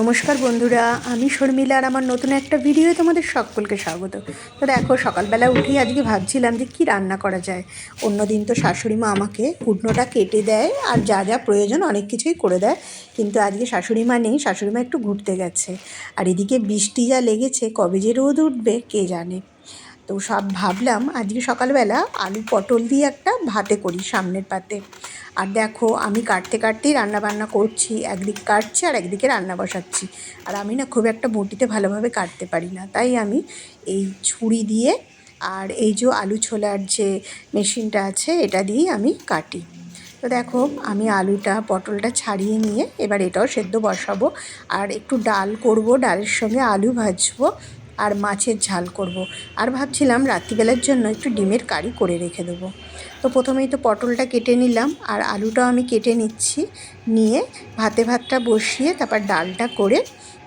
নমস্কার বন্ধুরা, আমি শর্মিলা আর আমার নতুন একটা ভিডিও তোমাদের সকলকে স্বাগত। তো দেখো, সকালবেলা উঠেই আজকে ভাবছিলাম যে কি রান্না করা যায়। অন্যদিন তো শাশুড়ি মা আমাকে কুটনোটা কেটে দেয় আর যা যা প্রয়োজন অনেক কিছুই করে দেয়। কিন্তু আজকে শাশুড়ি মা নেই, শাশুড়ি মা একটু ঘুরতে গেছে। আর এদিকে বৃষ্টি যা লেগেছে, কবে যে রোদ উঠবে, কে জানে? তো সব ভাবলাম আজকে সকালবেলা আলু পটল দিয়ে একটা ভাতে করি সামনের পাতে। আর দেখো, আমি কাটতে কাটতেই রান্না বান্না করছি, একদিক কাটছি আর একদিকে রান্না বসাচ্ছি। আর আমি না খুব একটা বটিতে ভালোভাবে কাটতে পারি না, তাই আমি এই ছুরি দিয়ে আর এই যে আলু ছোলার যে মেশিনটা আছে, এটা দিয়েই আমি কাটি। তো দেখো, আমি আলুটা, পটলটা ছাড়িয়ে নিয়ে এবার এটাও সেদ্ধ বসাবো। আর একটু ডাল করব, ডালের সঙ্গে আলু ভাজবো। আর মাছের ঝাল করব। আর ভাবছিলাম রাত্রিবেলার জন্য একটু ডিমের কারি করে রেখে দেবো। তো প্রথমেই তো পটলটা কেটে নিলাম আর আলুটাও আমি কেটে নিচ্ছি। নিয়ে ভাতে ভাতটা বসিয়ে তারপর ডালটা করে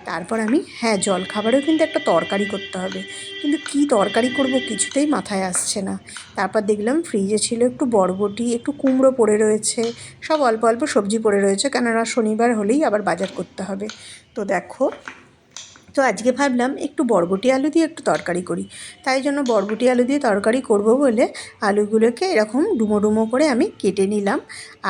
তারপর আমি হ্যাঁ জল খাবারেও কিন্তু একটা তরকারি করতে হবে। কিন্তু কি তরকারি করব কিছুতেই মাথায় আসছে না। তারপর দেখলাম ফ্রিজে ছিল একটু বরবটি, একটু কুমড়ো পড়ে রয়েছে। সব অল্প অল্প সবজি পড়ে রয়েছে। কেননা শনিবার হলেই আবার বাজার করতে হবে। তো দেখো তো আজকে ভাবলাম একটু বরবটি আলু দিয়ে একটু তরকারি করি। তাই জন্য বরবটি আলু দিয়ে তরকারি করব বলে আলুগুলোকে এরকম ডুমো ডুমো করে আমি কেটে নিলাম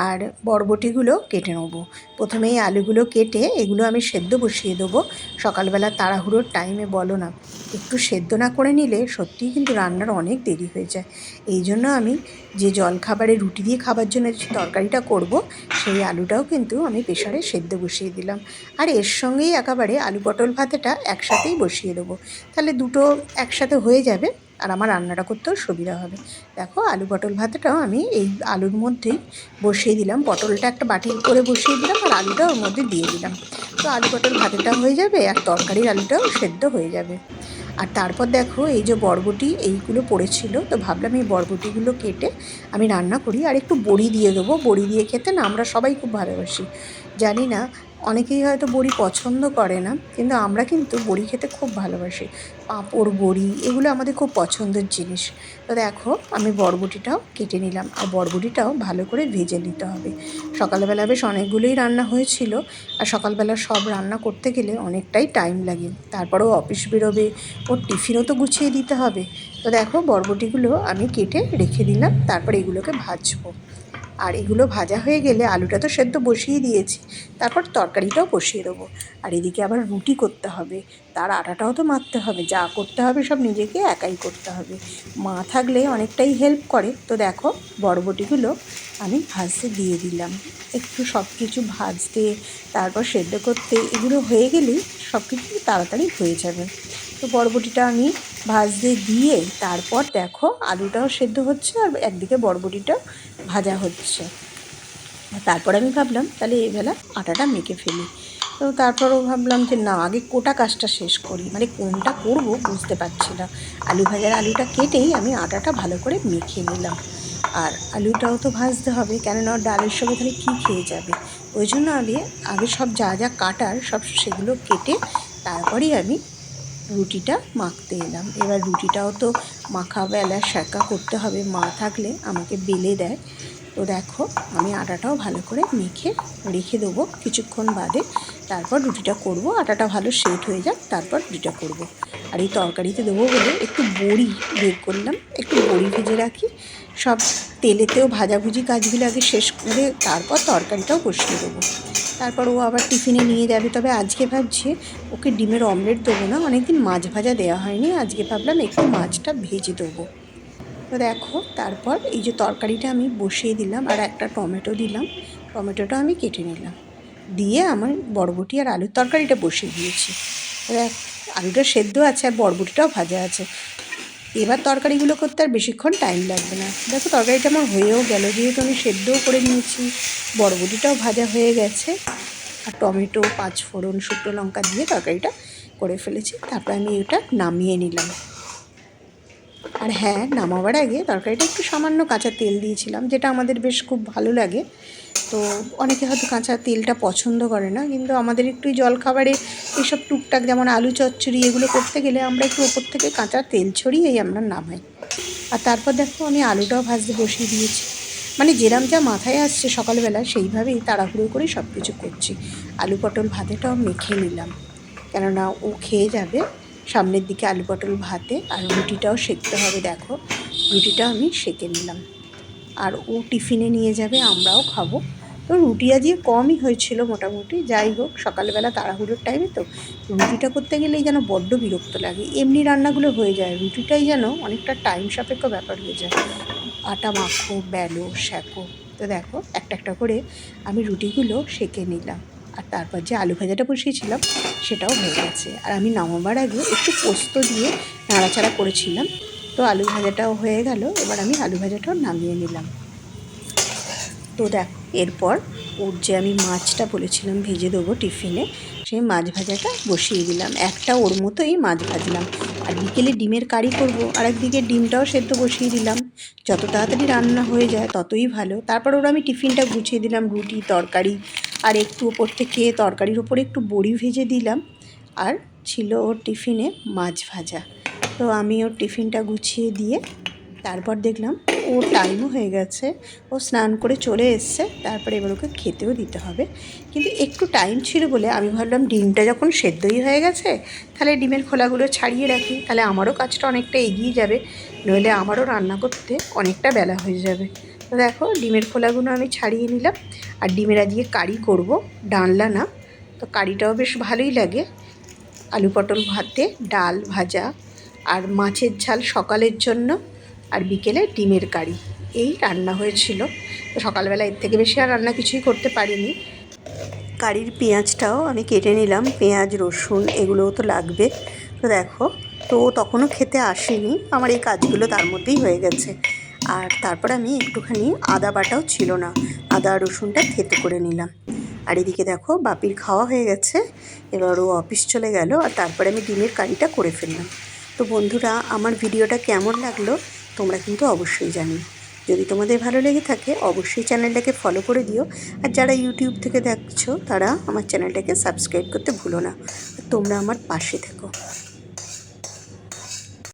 আর বরবটিগুলো কেটে নেব। প্রথমেই আলুগুলো কেটে এগুলো আমি সেদ্ধ বসিয়ে দেবো। সকালবেলা তাড়াহুড়োর টাইমে বলো না, একটু সেদ্ধ না করে নিলে সত্যিই কিন্তু রান্নার অনেক দেরি হয়ে যায়। এই জন্য আমি যে জলখাবারে রুটি দিয়ে খাবার জন্য যে তরকারিটা করব, সেই আলুটাও কিন্তু আমি প্রেশারে সেদ্ধ বসিয়ে দিলাম। আর এর সঙ্গেই একেবারে আলু পটল ভাতেটা একসাথেই বসিয়ে দেবো। তাহলে দুটো একসাথে হয়ে যাবে আর আমার রান্নাটা করতেও সুবিধা হবে। দেখো আলু পটল ভাতটাও আমি এই আলুর মধ্যেই বসিয়ে দিলাম। পটলটা একটা বাটি করে বসিয়ে দিলাম আর আলুটা ওর মধ্যে দিয়ে দিলাম। তো আলু পটল ভাতটা হয়ে যাবে আর তরকারির আলুটাও সেদ্ধ হয়ে যাবে। আর তারপর দেখো এই যে বরবটি এইগুলো পড়েছিল, তো ভাবলাম এই বরবটিগুলো কেটে আমি রান্না করি। আর একটু বড়ি দিয়ে দেবো। বড়ি দিয়ে খেতে না আমরা সবাই খুব ভালোবাসি। জানি না অনেকেই হয়তো বড়ি পছন্দ করে না, কিন্তু আমরা কিন্তু বড়ি খেতে খুব ভালোবাসি। পাঁপড়, বড়ি, এগুলো আমাদের খুব পছন্দের জিনিস। তো দেখো, আমি বরবটিটাও কেটে নিলাম, আর বরবটিটাও ভালো করে ভেজে নিতে হবে। সকালবেলা বেশ অনেকগুলোই রান্না হয়েছিল, আর সকালবেলা সব রান্না করতে গেলে অনেকটাই টাইম লাগে। তারপরেও অফিস বেরোবে, ওর টিফিনও তো গুছিয়ে দিতে হবে। তো দেখো, বরবটিগুলো আমি কেটে রেখে দিলাম, তারপর এগুলোকে ভাজবো। আর এগুলো ভাজা হয়ে গেলে আলুটা তো সেদ্ধ বসিয়ে দিয়েছি। তারপর তরকারিটাও বসিয়ে দেবো। আর এদিকে আবার রুটি করতে হবে। তার আটাটাও তো মারতে হবে। যা করতে হবে সব নিজেকে একাই করতে হবে। মা থাকলে অনেকটাই হেল্প করে। তো দেখো বরবটিগুলো আমি ভাজতে দিয়ে দিলাম। একটু সব কিছু ভাজতে, তারপর সেদ্ধ করতে এগুলো হয়ে গেলেই সব কিছু তাড়াতাড়ি হয়ে যাবে। তো বরবটিটা আমি ভাজতে দিয়ে তারপর দেখো আলুটাও সেদ্ধ হচ্ছে আর একদিকে বরবটিটাও ভাজা হচ্ছে। তারপর আমি ভাবলাম, তাহলে এবেলা আটাটা মেখে ফেলি। তো তারপরও ভাবলাম যে না, আগে কোটা কাজটা শেষ করি। মানে কোনটা করব বুঝতে পারছি না। আলু ভাজার আলুটা কেটেই আমি আটাটা ভালো করে মেখে নিলাম। আর আলুটাও তো ভাজতে হবে, কেননা ডালের সঙ্গে তাহলে কী খেয়ে যাবে? ওই জন্য আমি আগে সব যা যা কাটার সব সেগুলো কেটে তারপরেই আমি রুটিটা মাখতে এলাম। এবার রুটিটাও তো মাখা বেলা শেঁকা করতে হবে। মা থাকলে আমাকে বেলে দেয়। তো দেখো, আমি আটাটাও ভালো করে মেখে রেখে দেবো কিছুক্ষণ বাদে। তারপর রুটিটা করব। আটাটা ভালো সেট হয়ে যাক, তারপর রুটিটা করব। আর এই তরকারিতে দেবো বলে একটু বড়ি বের করলাম। একটু বড়ি ভেজে রাখি। সব তেলেতেও ভাজাভুজি কাজগুলো আগে শেষ করে তারপর তরকারিটাও বসিয়ে দেবো। তারপর ও আবার টিফিনে নিয়ে যাবে। তবে আজকে ভাবছি ওকে ডিমের অমলেট দেবো না, অনেকদিন মাছ ভাজা দেওয়া হয়নি। আজকে ভাবলাম একটু মাছটা ভেজে দেবো। তো দেখো, তারপর এই যে তরকারিটা আমি বসিয়ে দিলাম আর একটা টমেটো দিলাম। টমেটোটা আমি কেটে নিলাম। দিয়ে আমার বরবটি আর আলুর তরকারিটা বসিয়ে দিয়েছি। আলুটা সেদ্ধ আছে আর বরবটিটাও ভাজা আছে। এবার তরকারিগুলো করতে আর বেশিক্ষণ টাইম লাগবে না। দেখো তরকারিটা আমার হয়েও গেল, যেহেতু আমি সেদ্ধও করে নিয়েছি, বরবটিটাও ভাজা হয়ে গেছে, আর টমেটো পাঁচ ফোড়ন শুকনো লঙ্কা দিয়ে তরকারিটা করে ফেলেছি, তারপর আমি এটা নামিয়ে নিলাম। আর হ্যাঁ নামাবার আগে তরকারিটা একটু সামান্য কাঁচা তেল দিয়েছিলাম, যেটা আমাদের বেশ খুব ভালো লাগে। তো অনেকে হয়তো কাঁচা তেলটা পছন্দ করে না, কিন্তু আমাদের একটু জলখাবারে এইসব টুকটাক যেমন আলু চচ্চড়ি এগুলো করতে গেলে আমরা একটু ওপর থেকে কাঁচা তেল ছড়িয়েই আমরা নামাই। আর তারপর দেখো আমি আলুটাও ভাজতে বসিয়ে দিয়েছি। মানে যেরাম যা মাথায় আসছে সকালবেলা সেইভাবেই তাড়াহুড়ো করে সব কিছু করছি। আলু পটল ভাতেটাও মেখে নিলাম। কেননা ও খেয়ে যাবে সামনের দিকে আলু পটল ভাতে আর রুটিটাও সেঁকতে হবে দেখো। রুটিটাও আমি সেঁকে নিলাম। আর ও টিফিনে নিয়ে যাবে আমরাও খাব। তো রুটি আজকে কমই হয়েছিল মোটামুটি, যাই হোক, সকালবেলা তাড়াহুড়োর টাইমে তো রুটিটা করতে গেলেই যেন বড্ড বিরক্ত লাগে। এমনি রান্নাগুলো হয়ে যায়, রুটিটাই যেন অনেকটা টাইম সাপেক্ষ ব্যাপার হয়ে যায়। আটা মাখো বেলো শেকো তো দেখো, একটা একটা করে আমি রুটিগুলো সেঁকে নিলাম। আর তারপর যে আলু ভাজাটা বসিয়েছিলাম, সেটাও হয়ে গেছে। আর আমি নামাবার আগে একটু পোস্ত দিয়ে নাড়াচাড়া করেছিলাম, তো আলু ভাজাটাও হয়ে গেল, এবার আমি আলু ভাজাটাও নামিয়ে নিলাম। তো দেখ, এরপর ওর যে আমি মাছটা বলেছিলাম ভেজে দেবো টিফিনে, সেই মাছ ভাজাটা বসিয়ে দিলাম। একটা ওর মতোই মাছ ভাজলাম। আর বিকেলে ডিমের কারি করব, আর একদিকে ডিমটাও সেদ্ধ বসিয়ে দিলাম। যত তাড়াতাড়ি রান্না হয়ে যায় ততই ভালো। তারপর ওর আমি টিফিনটা গুছিয়ে দিলাম, রুটি, তরকারি, আর একটু ওপর থেকে তরকারির ওপরে একটু বড়ি ভেজে দিলাম। আর ছিল ওর টিফিনে মাছ ভাজা। তো আমি ওর টিফিনটা গুছিয়ে দিয়ে তারপর দেখলাম ও টাইমও হয়ে গেছে। ও স্নান করে চলে এসছে, তারপরে এবার ওকে খেতেও দিতে হবে। কিন্তু একটু টাইম ছিল বলে আমি ভাবলাম ডিমটা যখন সেদ্ধই হয়ে গেছে, তাহলে ডিমের খোলাগুলো ছাড়িয়ে রাখি। তাহলে আমারও কাজটা অনেকটা এগিয়ে যাবে, নইলে আমারও রান্না করতে অনেকটা বেলা হয়ে যাবে। তো দেখো, ডিমের খোলাগুলো আমি ছাড়িয়ে নিলাম। আর ডিমের আজকে কারি করব, ডালনা না। তো কারিটাও বেশ ভালোই লাগে। আলু পটল ভাতে, ডাল ভাজা, আর মাছের ঝাল সকালের জন্য। আর বিকেলে ডিমের কারি। এই রান্না হয়েছিল। তো সকালবেলা এর থেকে বেশি আর রান্না কিছুই করতে পারিনি। কারির পেঁয়াজটাও আমি কেটে নিলাম। পেঁয়াজ, রসুন এগুলোও তো লাগবে। তো দেখো, তো তখনও খেতে আসেনি। আমার এই কাজগুলো তার মধ্যেই হয়ে গেছে। আর তারপর আমি একটুখানি আদা বাটাও ছিল না। আদা রসুনটা থেতো করে নিলাম। আর এদিকে দেখো, বাপির খাওয়া হয়ে গেছে। এবার ও অফিস চলে গেল। আর তারপরে আমি ডিমের কারিটা করে ফেললাম। তো বন্ধুরা, আমার ভিডিওটা কেমন লাগল? তোমরা কিন্তু অবশ্যই জানিও যদি তোমাদের ভালো লেগে থাকে, অবশ্যই চ্যানেলটাকে ফলো করে দিও। আর যারা ইউটিউব থেকে দেখছ, তারা আমার চ্যানেলটাকে সাবস্ক্রাইব করতে ভুলো না। তোমরা আমার পাশে থেকো।